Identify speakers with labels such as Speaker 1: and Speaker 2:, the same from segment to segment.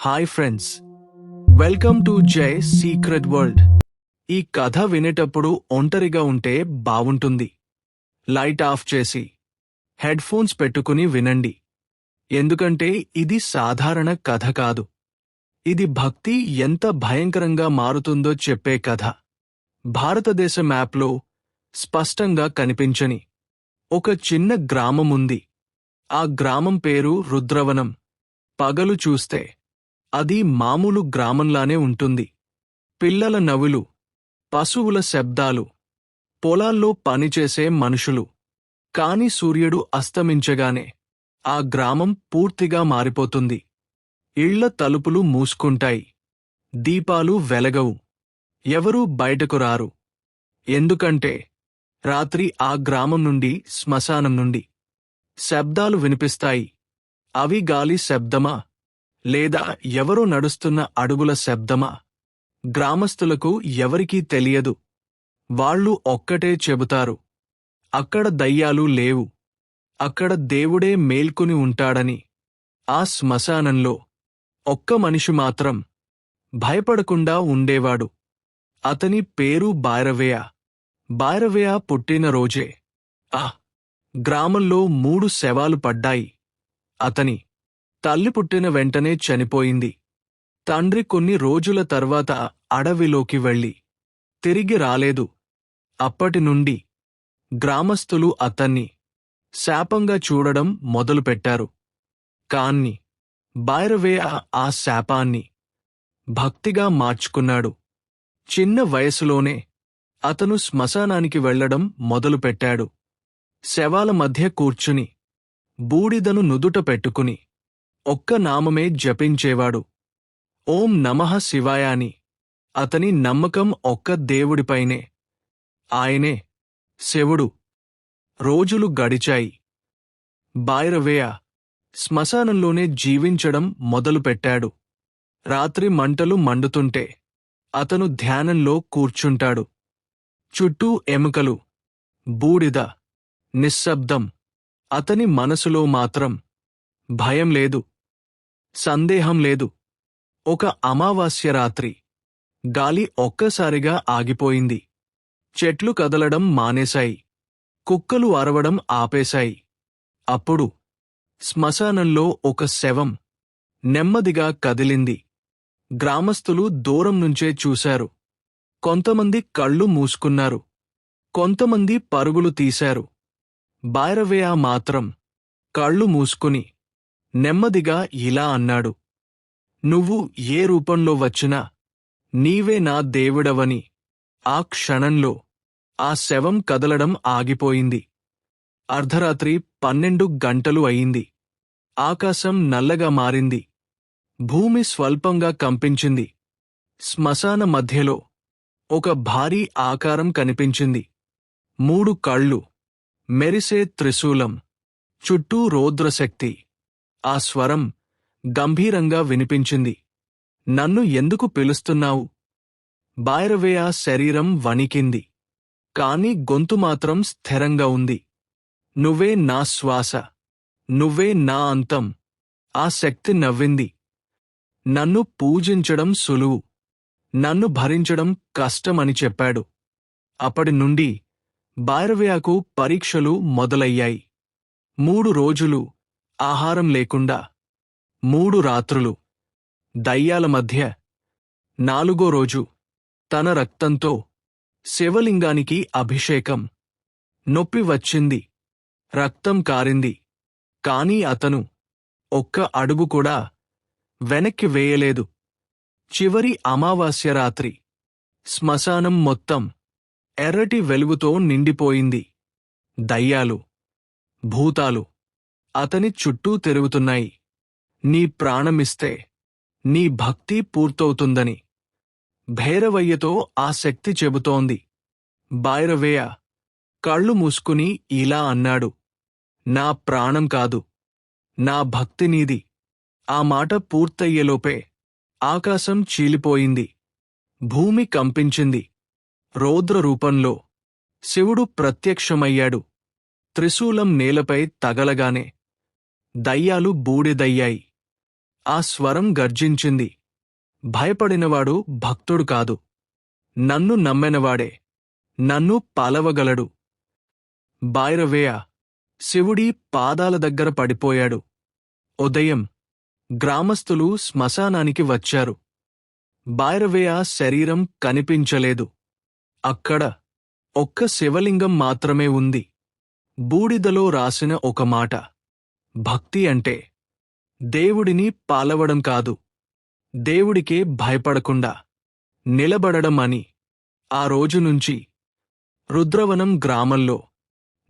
Speaker 1: Hi friends welcome to Jai secret world ఈ కథ వినేటప్పుడు ఒంటరిగా ఉంటే బావుంటుంది. లైట్ ఆఫ్ చేసి హెడ్ ఫోన్స్ పెట్టుకుని వినండి. ఎందుకంటే ఇది సాధారణ కథ కాదు. ఇది భక్తి ఎంత భయంకరంగా మారుతుందో చెప్పే కథ. భారతదేశ మ్యాప్లో స్పష్టంగా కనిపించని ఒక చిన్న గ్రామం ఉంది ఆ గ్రామం పేరు రుద్రవనం. పగలు చూస్తే అది మామూలు గ్రామంలానే ఉంటుంది. పిల్లల నవ్వులు పశువుల శబ్దాలు పొలాల్లో పనిచేసే మనుషులు. కాని సూర్యుడు అస్తమించగానే ఆ గ్రామం పూర్తిగా మారిపోతుంది. ఇళ్ళ తలుపులు మూసుకుంటాయి. దీపాలు వెలగవు. ఎవరూ బయటకు రారు. ఎందుకంటే రాత్రి ఆ గ్రామం నుండి శ్మశానం నుండి శబ్దాలు వినిపిస్తాయి. అవి గాలి శబ్దమా? లేదా ఎవరో నడుస్తున్న అడుగుల శబ్దమా? గ్రామస్తులకు ఎవరికీ తెలియదు. వాళ్ళు ఒక్కటే చెబుతారు. అక్కడ దయ్యాలు లేవు. అక్కడ దేవుడే మేల్కొని ఉంటాడని. ఆ శ్మశానంలో ఒక్క మనిషి మాత్రం భయపడకుండా ఉండేవాడు. అతని పేరు బైరవేయ బైరవేయ పుట్టినరోజే ఆ గ్రామంలో మూడు శవాలు పడ్డాయి. అతని తల్లి పుట్టిన వెంటనే చనిపోయింది. తండ్రి కొన్ని రోజుల తర్వాత అడవిలోకి వెళ్ళి తిరిగి రాలేదు. అప్పటి నుండి అతన్ని శాపంగా చూడడం మొదలుపెట్టారు. కాన్ని బైరవే ఆ శాపాన్ని భక్తిగా మార్చుకున్నాడు. చిన్న వయసులోనే అతను శ్మశానానికి వెళ్ళడం మొదలుపెట్టాడు. శవాల మధ్య కూర్చుని బూడిదను నుదుట పెట్టుకుని ఒక్క నామమే జపించేవాడు. ఓం నమః శివాయాని. అతని నమ్మకం ఒక్క దేవుడిపైనే. ఆయనే శివుడు. రోజులు గడిచాయి. బాయిరవేయ శ్మశానంలోనే జీవించడం మొదలుపెట్టాడు. రాత్రి మంటలు మండుతుంటే అతను ధ్యానంలో కూర్చుంటాడు. చుట్టూ ఎముకలు బూడిద నిశ్శబ్దం. అతని మనసులో మాత్రం భయం లేదు. సందేహం లేదు. ఒక అమావాస్య రాత్రి. గాలి ఒక్కసారిగా ఆగిపోయింది. చెట్లు కదలడం మానేశాయి. కుక్కలు అరవడం ఆపేశాయి. అప్పుడు శ్మశానంలో ఒక శవం నెమ్మదిగా కదిలింది. గ్రామస్తులు దూరం నుంచే చూశారు. కొంతమంది కళ్ళు మూసుకున్నారు. కొంతమంది పరుగులు తీశారు. బైరవేయ మాత్రం కళ్ళు మూసుకుని నెమ్మదిగా ఇలా అన్నాడు. నువ్వు ఏ రూపంలో వచ్చినా నీవే నా దేవుడవని ఆ క్షణంలో ఆ శవం కదలడం ఆగిపోయింది. అర్ధరాత్రి పన్నెండు గంటలు అయింది. ఆకాశం నల్లగా మారింది. భూమి స్వల్పంగా కంపించింది. శ్మశాన మధ్యలో ఒక భారీ ఆకారం కనిపించింది. మూడు కళ్ళు మెరిసే త్రిశూలం చుట్టూ రౌద్రశక్తి. ఆ స్వరం గంభీరంగా వినిపించింది. నన్ను ఎందుకు పిలుస్తున్నావు? బైరవేయ శరీరం వణికింది. కాని గొంతు మాత్రం స్థిరంగా ఉంది. నువ్వే నా శ్వాస. నువ్వే నా అంతం. ఆ శక్తి నవ్వింది. నన్ను పూజించడం సులువు. నన్ను భరించడం కష్టమని చెప్పాడు. అప్పటి నుండి బైరవేయకు పరీక్షలు మొదలయ్యాయి. మూడు రోజులు ఆహారం లేకుండా మూడు రాత్రులు దయ్యాల మధ్య నాలుగో రోజు తన రక్తంతో శివలింగానికి అభిషేకం. నొప్పి వచ్చింది. రక్తం కారింది. కాని అతను ఒక్క అడుగు కూడా వెనక్కి వేయలేదు. చివరి అమావాస్య రాత్రి శ్మశానం మొత్తం ఎర్రటి వెలుగుతో నిండిపోయింది. దయ్యాలు భూతాలు అతని చుట్టూ తిరుగుతున్నాయి. నీ ప్రాణమిస్తే నీ భక్తి పూర్తవుతుందని. భైరవయ్యతో ఆ శక్తి చెబుతోంది. బైరవేయ కళ్ళు మూసుకుని ఇలా అన్నాడు. నా ప్రాణం కాదు. నా భక్తి నీది. ఆ మాట పూర్తయ్యేలోపే ఆకాశం చీలిపోయింది. భూమి కంపించింది. రౌద్ర రూపంలో శివుడు ప్రత్యక్షమయ్యాడు. త్రిశూలం నేలపై తగలగానే దయ్యాలు బూడిదయ్యాయి. ఆ స్వరం గర్జించింది. భయపడినవాడు భక్తుడు కాదు. నన్ను నమ్మెనవాడే. నన్ను పాలవగలడు. బాయిరవేయ శివుడి పాదాల దగ్గర పడిపోయాడు. ఉదయం గ్రామస్థులు శ్మశానానికి వచ్చారు. బాయిరవేయ శరీరం కనిపించలేదు. అక్కడ ఒక్క శివలింగం మాత్రమే ఉంది. బూడిదలో రాసిన ఒక మాట. భక్తి అంటే దేవుడిని పాలవడం కాదు దేవుడికే భయపడకుండా నిలబడడం అని. ఆ రోజు నుంచి రుద్రవనం గ్రామంలో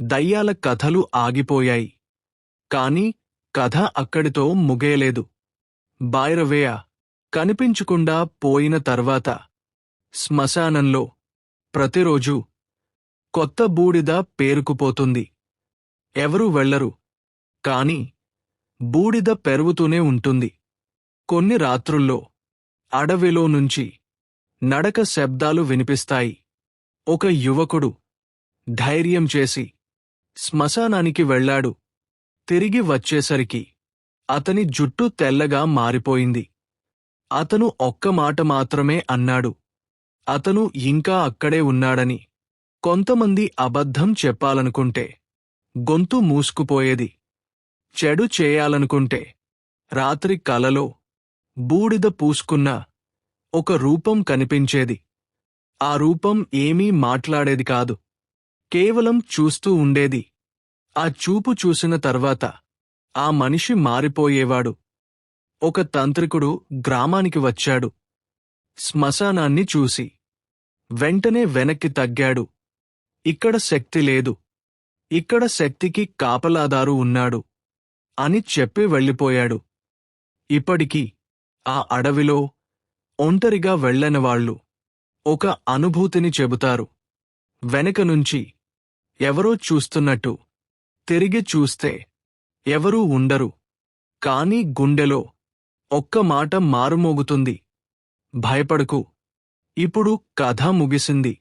Speaker 1: దయ్యాల కథలు ఆగిపోయాయి. కాని కథ అక్కడితో ముగేలేదు బాయిరవేయ కనిపించకుండా పోయిన తర్వాత శ్మశానంలో ప్రతిరోజూ కొత్త బూడిద పేరుకుపోతుంది. ఎవరూ వెళ్ళరు కాని బూడిద పెరుగుతూనే ఉంటుంది. కొన్ని రాత్రుల్లో అడవిలో నుంచి నడక శబ్దాలు వినిపిస్తాయి. ఒక యువకుడు ధైర్యం చేసి శ్మశానానికి వెళ్ళాడు. తిరిగి వచ్చేసరికి అతని జుట్టు తెల్లగా మారిపోయింది. అతను ఒక్క మాట మాత్రమే అన్నాడు. అతను ఇంకా అక్కడే ఉన్నాడని కొంతమంది అబద్ధం చెప్పాలనుకుంటే గొంతు మూసుకుపోయేది. చెడు చేయాలనుకుంటే రాత్రి కలలో బూడిద పూసుకున్న ఒక రూపం కనిపించేది. ఆ రూపం ఏమీ మాట్లాడేది కాదు. కేవలం చూస్తూ ఉండేది. ఆ చూపు చూసిన తర్వాత ఆ మనిషి మారిపోయేవాడు. ఒక తంత్రికుడు గ్రామానికి వచ్చాడు. శ్మశానాన్ని చూసి వెంటనే వెనక్కి తగ్గాడు. ఇక్కడ శక్తి లేదు. ఇక్కడ శక్తికి కాపలాదారు ఉన్నాడు. అని చెప్పి వెళ్ళిపోయాడు. ఇప్పటికీ ఆ అడవిలో ఒంటరిగా వెళ్ళనివాళ్ళు ఒక అనుభూతిని చెబుతారు. వెనక నుంచి ఎవరో చూస్తున్నట్టు తిరిగి చూస్తే ఎవరూ ఉండరు. కాని గుండెలో ఒక్క మాట మారుమోగుతుంది. భయపడకు. ఇప్పుడు కథ ముగిసింది.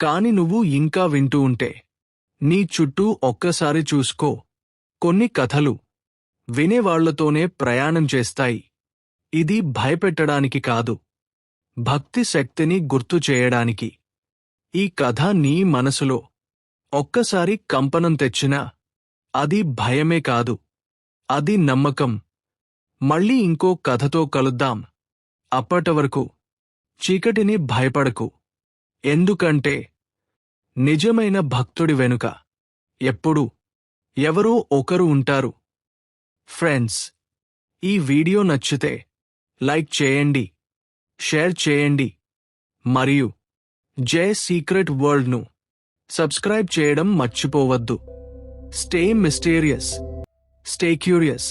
Speaker 1: కాని నువ్వు ఇంకా వింటూ ఉంటే నీ చుట్టూ ఒక్కసారి చూసుకో. కొన్ని కథలు. వినేవాళ్ళతోనే ప్రయాణం చేస్తాయి. ఇది భయపెట్టడానికి కాదు. భక్తి శక్తిని గుర్తు చేయడానికి. ఈ కథ నీ మనసులో. ఒక్కసారి కంపనం తెచ్చినా అది భయమే కాదు. అది నమ్మకం. మళ్ళీ ఇంకో కథతో కలుద్దాం. అప్పటివరకు చీకటిని భయపడకు. ఎందుకంటే నిజమైన భక్తుడి వెనుక ఎప్పుడూ ఎవరో ఒకరు ఉంటారు. ఫ్రెండ్స్ ఈ వీడియో నచ్చితే లైక్ చేయండి షేర్ చేయండి మరియు జే సీక్రెట్ వరల్డ్ను సబ్స్క్రైబ్ చేయడం మర్చిపోవద్దు. Stay mysterious stay curious